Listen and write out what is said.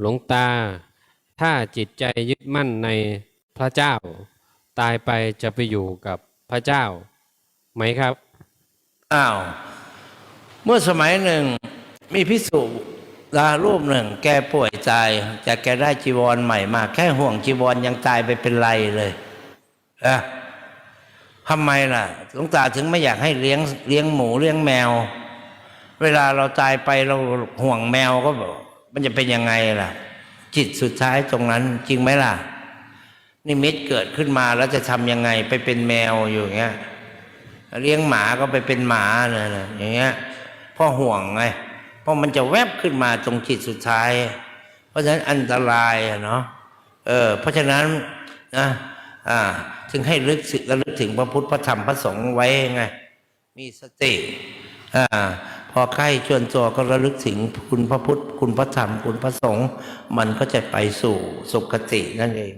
หลวงตา ถ้าจิตใจยึดมั่นในพระเจ้า ตายไปจะไปอยู่กับพระเจ้า ไหมครับ อ้าว เมื่อสมัยหนึ่งมีพิสุลารูปหนึ่ง แกป่วยตายแต่แกได้จีวรใหม่มา แค่ห่วงจีวรยังตายไปเป็นไรเลยอะทำไมล่ะหลวงตาถึงไม่อยากให้เลี้ยงเลี้ยงหมูเลี้ยงแมว เวลาเราตายไปเราห่วงแมวก็บอก มันจะเป็นยังไงล่ะ จิตสุดท้ายตรงนั้นจริงไหมล่ะ นิมิตเกิดขึ้นมาแล้วจะทำยังไงไปเป็นแมวอยู่เงี้ยเลี้ยงหมาก็ไปเป็นหมาเนี่ยนะอย่างเงี้ยพ่อห่วงไงเพราะมันจะแวบขึ้นมาตรงจิตสุดท้าย เพราะฉะนั้นอันตรายเนาะเออ เพราะฉะนั้นนะอ่าถึงให้ลึกสึกระลึกถึงพระพุทธพระธรรมพระสงฆ์ไว้ไง มีสติอ่า พอใกล้ชวนตัวก็ระลึกถึงคุณพระพุทธ คุณพระธรรม คุณพระสงฆ์มันก็จะไปสู่สุคตินั่นเอง